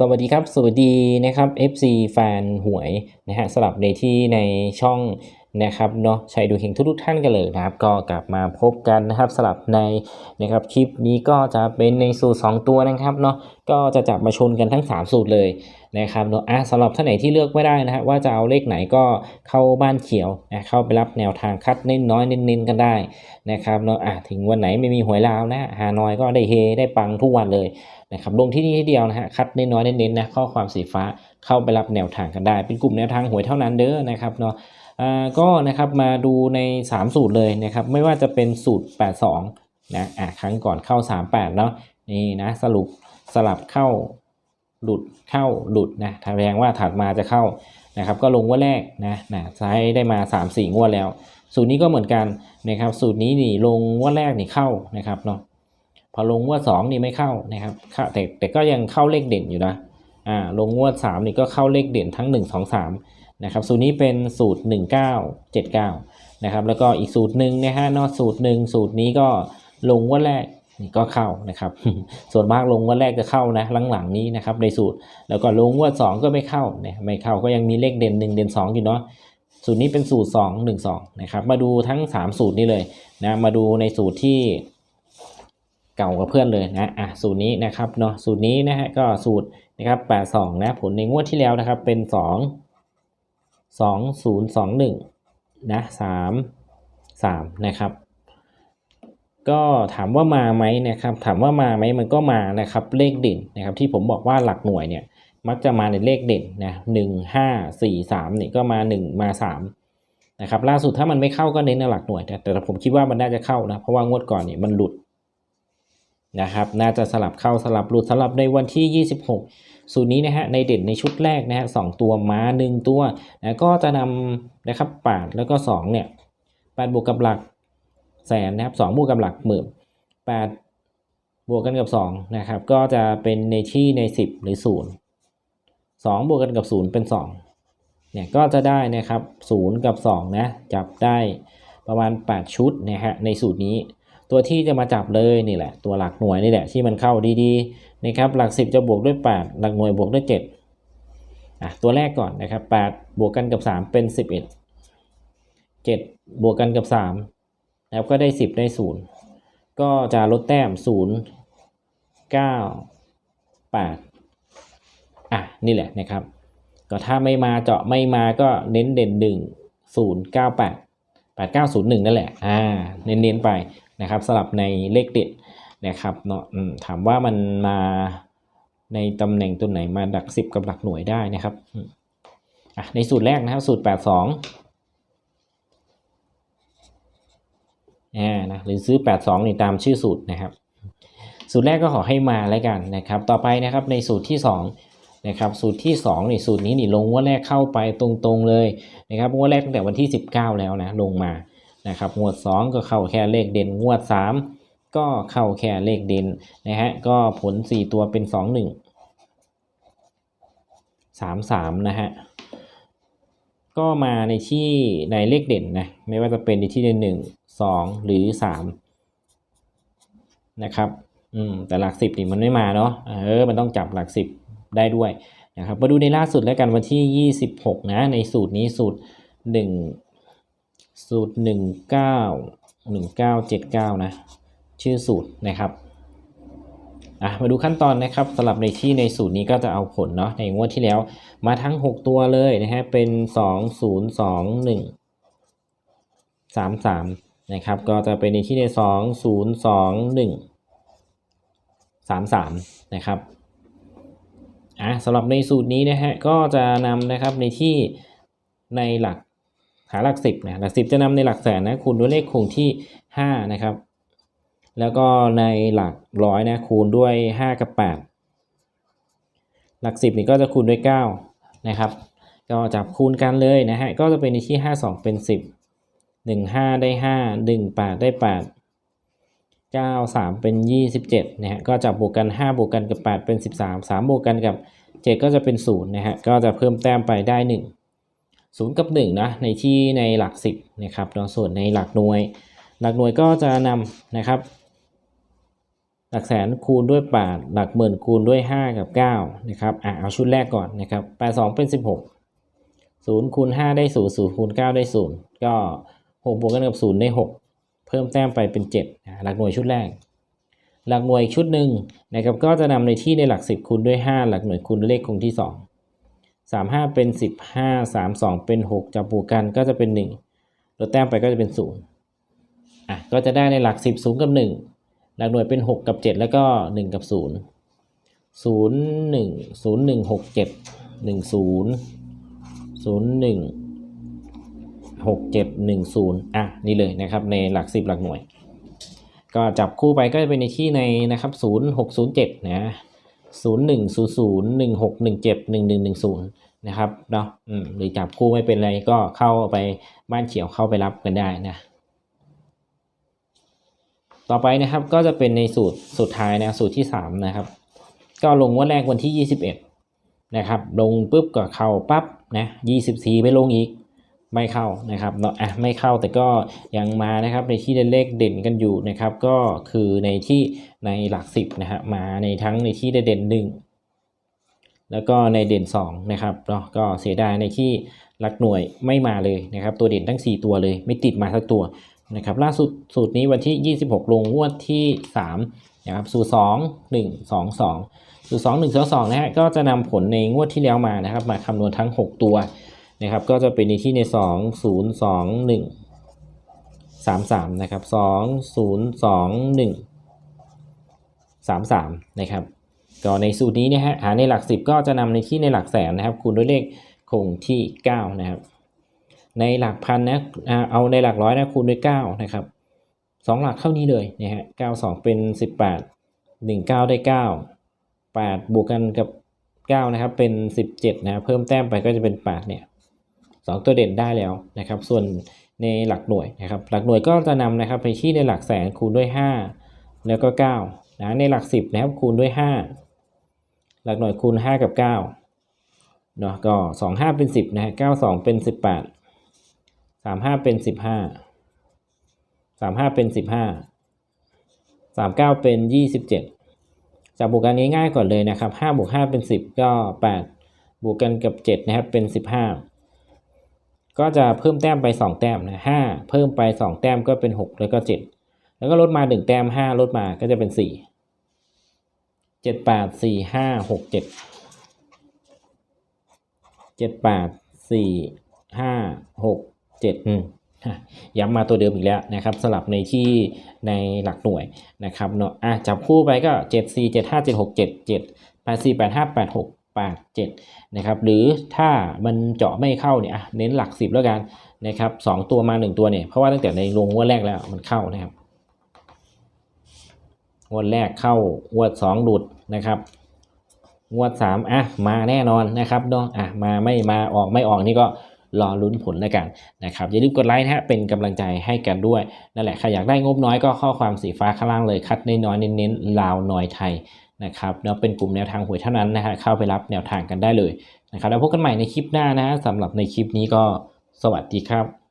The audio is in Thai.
สวัสดีครับ สวัสดีนะครับ FC แฟนหวยนะฮะสลับในที่ในช่อง นะครับเนาะชัยดูเฮงทุกๆท่านกันเลยนะครับ ก็กลับมาพบกันนะครับสลับในนะครับคลิปนี้ก็จะเป็นในสูตร 2 ตัวนะครับเนาะก็จะจับมาชนกันทั้ง 3 สูตรเลยนะครับเนาะอะสำหรับท่านไหนที่เลือกไม่ได้นะฮะว่าจะเอาเลขไหนก็เข้าบ้านเขียวนะเข้าไปรับแนวทางคัดเน้นน้อยเน้นๆกันได้นะครับเนาะอะถึงวันไหนไม่มีหวยลาวนะฮานอยก็ได้เฮได้ปังทุกวันเลยนะครับลงที่นี่ที่เดียวนะฮะคัดเน้นน้อยเน้นๆนะข้อความสีฟ้าเข้าไปรับแนวทางกันได้ เป็นกลุ่มแนวทางหวยเท่านั้นเด้อนะครับเนาะ ก็นะครับมาดูใน 3 สูตรเลยนะครับ ไม่ว่าจะเป็นสูตร 82 นะอะครั้งก่อนเข้า 38 เนาะนี่นะสรุปสลับเข้าหลุดเข้าหลุดนะแสดงว่าถัดมาจะเข้านะครับ ก็ลงว่าแรกนะนะใช้ได้มา 3 4 งวดแล้ว สูตรนี้ก็เหมือนกันนะครับ สูตรนี้นี่ลงว่าแรกนี่เข้านะครับเนาะพอลงงวดสองนี่ไม่เข้านะครับแต่แต่ก็ยังเข้าเลขเด่นอยู่นะอ่าลงงวดสามนี่ก็เข้าเลขเด่นทั้งหนึ่งสองสาม นะครับสูตรนี้เป็นสูตรหนึ่งเก้าเจ็ดเก้านะครับแล้วก็อีกสูตรหนึ่งนะฮะนอกสูตรหนึ่งสูตรนี้ก็ลงงวดแรกนี่ก็เข้านะครับ ส่วนมากลงงวดแรกจะเข้านะหลังๆนี้นะครับในสูตรแล้วก็ลงงวดสองก็ไม่เข้าเนี่ยไม่เข้าก็ยังมีเลขเด่นหนึ่งเด่นสองอยู่เนาะสูตรนี้เป็นสูตรสองหนึ่งสองนะครับมาดูทั้งสามสูตรนี้เลยนะมาดูในสูตรที่เก่ากับเพื่อนเลยนะอะสูตรนี้นะครับเนาะสูตรนี้นะฮะก็สูตรนะครับ82นะผลในงวดที่แล้วนะครับเป็น 2 2 0 2 1นะ3 3นะครับ ก็ถามว่ามาไหมนะครับ ถามว่ามาไหมมันก็มานะครับเลขเด่นนะครับ ที่ผมบอกว่าหลักหน่วยเนี่ยมักจะมาในเลขเด่นนะหนึ่งห้าสี่สามนี่ก็มาหนึ่งมาสามนะครับล่าสุดถ้ามันไม่เข้าก็เน้นในหลักหน่วยแต่แต่ผมคิดว่ามันน่าจะเข้านะเพราะว่างวดก่อนเนี่ยมันหลุด นะครับ น่าจะสลับเข้าสลับหลุดสลับในวันที่ 26 สูตรนี้นะฮะในเด่นในชุดแรกนะฮะสตัวม้า 1 ตัวนะก็จะนำนะครับปาดแล้วก็2เนี่ยปาดบวกกับหลักแสนนะครับ2บวกกับหลักหมื่นปดบวกกันกับ2นะครับก็จะเป็นในที่ใน 10 หรือ 0 2 บวกกันกับ 0 เป็น2เนี่ยก็จะได้นะครับ0กับ2นะจับได้ประมาณ 8 ชุดนะฮะในสูตรนี้ ตัวที่จะมาจับเลยนี่แหละ ตัวหลักหน่วยนี่แหละที่มันเข้าดีๆนะครับหลัก 10 จะบวกด้วย 8 หลักหน่วยบวกด้วย7อะตัวแรกก่อนนะครับ8บวกกันกับ 3 เป็น 11 7 บวกกันกับ3แล้วก็ได้ 10 ได้ 0 ก็จะลดแต้ม 0 9 8อะนี่แหละนะครับ ก็ถ้าไม่มาเจาะไม่มาก็เน้นเด่น 1 0 9 8 8901 นั่นแหละ อ่า เน้นๆไป นะครับสลับในเลขเด็ดนะครับเนาะถามว่ามันมาในตำแหน่งตัวไหนมาดักสิบกับหลักหน่วยได้นะครับอะในสูตรแรกนะครับสูตร 82อ่านะหรือซื้อ 82นี่ตามชื่อสูตรนะครับ สูตรแรกก็ขอให้มาแล้วกันนะครับ ต่อไปนะครับในสูตรที่ 2นะครับสูตรที่2นี่สูตรนี้นี่ลงว่าแรกเข้าไปตรงๆเลยนะครับว่าแรกตั้งแต่วันที่ 19 แล้วนะลงมา นะครับงวด 2 ก็เข้าแค่เลขเด่นงวด 3 ก็เข้าแค่เลขเด่นนะฮะก็ผล 4 ตัวเป็น 2 1 3 3 นะฮะก็มาในที่ในเลขเด่นนะไม่ว่าจะเป็นในที่ใน1 2 หรือ 3 นะครับอืมแต่หลัก10นี่มันไม่มาเนาะเออมันต้องจับหลัก10ได้ด้วยนะครับมาดูในล่าสุดแล้วกันวันที่ 26 นะ ในสูตรนี้สูตร 1 สูตร 19 1979 นะ ชื่อสูตรนะครับอะมาดูขั้นตอนนะครับสำหรับในที่ในสูตรนี้ก็จะเอาผลเนาะในงวดที่แล้วมาทั้ง 6 ตัวเลยนะฮะเป็น 2 0 2 1 3 3นะครับก็จะเป็นในที่ใน 2 0 2 1 3 3นะครับอะสำหรับในสูตรนี้นะฮะก็จะนำนะครับในที่ในหลัก หาหลักสิบนะหลักสิบจะนำในหลักแสนนะคูณด้วยเลขคงที่ห้านะครับ แล้วก็ในหลักร้อยนะคูณด้วยห้ากับแปดหลักสิบนี่ก็จะคูณด้วยเก้านะครับ ก็จับคูณกันเลยนะฮะก็จะเป็นในที่ห้าสองเป็นสิบหนึ่งห้าได้ห้าหนึ่งแปดได้แปดเก้าสามเป็นยี่สิบเจ็ดนะฮะก็จับบวกกันห้าบวกกันกับแปดเป็นสิบสามสามบวกกันกับเจ็ดก็จะเป็นศูนย์นะฮะก็จะเพิ่มแต้มไปได้ห นึ่งศูนย์กับ 1 นะ ในที่ในหลัก 10 นะครับแล้วส่วนในหลักหน่วย หลักหน่วยก็จะนำนะครับ หลักแสนคูณด้วย 8 หลักหมื่นคูณด้วย 5 กับ 9 นะครับ อะเอาชุดแรกก่อนนะครับ 82 เป็น 16 0คูณ5ได้ 0 0คูณ9ได้ 0 ก็ 6 บวกกันกับ 0 ได้ 6 เพิ่มแต้มไปเป็น 7 หลักหน่วยชุดแรก หลักหน่วยอีกชุดหนึ่งนะครับ ก็จะนำในที่ในหลัก 10 คูณด้วย 5 หลักหน่วยคูณด้วยเลขคงที่ 2 35 เป็น 15 32 เป็น 6จับบูกกันก็จะเป็น1ลดแต้มไปก็จะเป็น0อะก็จะได้ในหลัก 10 0 กับ 1 หลักหน่วยเป็น 6 กับ 7 แล้วก็ 1 กับ 0 0 1 0 1 6 7 1 0 0 1 6 7 1 0 อะ นี่เลยนะครับ ในหลัก 10 หลักหน่วย ก็จับคู่ไปก็จะเป็นในที่ในนะครับ 0 6 0 7 นะ 0 1 0 0 1 6 1 7 1 1 1 0 นะครับเนาะหรือจับคู่ไม่เป็นไรก็เข้าไปบ้านเขียวเข้าไปรับกันได้นะ ต่อไปนะครับก็จะเป็นในสูตรสุดท้ายนะสูตรที่ 3 นะครับ ก็ลงงวันแรกวันที่ 21 นะครับ ลงปุ๊บก็เข้าปั๊บนะ24 ไปลงอีก ไม่เข้านะครับเนาะอะไม่เข้าแต่ก็ยังมานะครับในที่เลขเด่นกันอยู่นะครับ ก็คือในที่ในหลักสิบนะฮะมาในทั้งในที่เด่นหนึ่งแล้วก็ในเด่น2นะครับเนาะก็เสียดายในที่หลักหน่วยไม่มาเลยนะครับ ตัวเด่นทั้ง 4 ตัวเลย ไม่ติดมาสักตัวนะครับ ล่าสุดสูตรนี้วันที่ 26 ลงงวดที่3นะครับสูตร 2 1 2 2 สูตร 2 1 2 2นะฮะก็จะนำผลในงวดที่แล้วมานะครับ มาคำนวณทั้ง 6 ตัว นะครับก็จะเป็นในที่ใน 2 0 2 1 3 3นะครับ2 0 2 1 3 3นะครับก็ในสูตรนี้นะฮะหาในหลัก 10 ก็จะนำในที่ในหลักแสนนะครับ คูณด้วยเลขคงที่ 9 นะครับ ในหลักพันนะเอาในหลักร้อยนะคูณด้วย 9 นะครับสองหลักเท่านี้เลยนะฮะ9 2 เป็น 18 1 9 ได้ 9 8 บวกกันกับ 9 นะครับ เป็น 17 นะเพิ่มแต้มไปก็จะเป็น 8 เนี่ย สองตัวเด่นได้แล้วนะครับ ส่วนในหลักหน่วยนะครับ หลักหน่วยก็จะนำนะครับไปที่ในหลักแสนคูณด้วย 5 แล้วก็9นะในหลัก 10นะครับคูณด้วย 5 หลักหน่วยคูณ 5 กับ9เนาะก็ 2 5 เป็น 10นะฮะ9 2 เป็น 18 3 5 เป็น 15 3 5 เป็น 15 3 9 เป็น 27จากบวกกันง่ายๆก่อนเลยนะครับ5บวก5เป็น 10 ก็ 8 บวกกันกับ 7 นะครับเป็น 15 ก็จะเพิ่มแต้มไป 2 แต้มนะ5เพิ่มไป 2 แต้มก็เป็น 6 แล้วก็ 7 แล้วก็ลดมา 1 แต้ม 5 ลดมาก็จะเป็น 4 7 8 4 5 6 7 7 8 4 5 6 7อืมย้ำมาตัวเดิมอีกแล้วนะครับสลับในที่ในหลักหน่วยนะครับเนาะอะจับคู่ไปก็ 7 4 7 5 7 6 7 7 8 4 8 5 8 6 8 7นะครับหรือถ้ามันเจาะไม่เข้าเนี่ยเน้นหลัก 10 แล้วกันนะครับสองตัวมา 1 ตัวเนี่ยเพราะว่าตั้งแต่ในลงงวดแรกแล้วมันเข้านะครับงวดแรกเข้างวด 2 หลุดนะครับงวด 3 อะ มาแน่นอนนะครับเนาะอะมาไม่มาออกไม่ออกนี่ก็รอลุ้นผลแล้วกันนะครับอย่าลืมกดไลค์นะฮะเป็นกำลังใจให้กันด้วยนั่นแหละใครอยากได้งบน้อยก็ข้อความสีฟ้าข้างล่างเลยคัดน้อยๆเน้นๆลาวน้อยไทย นะครับเนาะเป็นกลุ่มแนวทางหวยเท่านั้นนะฮะเข้าไปรับแนวทางกันได้เลยนะครับแล้วพบกันใหม่ในคลิปหน้านะฮะสำหรับในคลิปนี้ก็สวัสดีครับ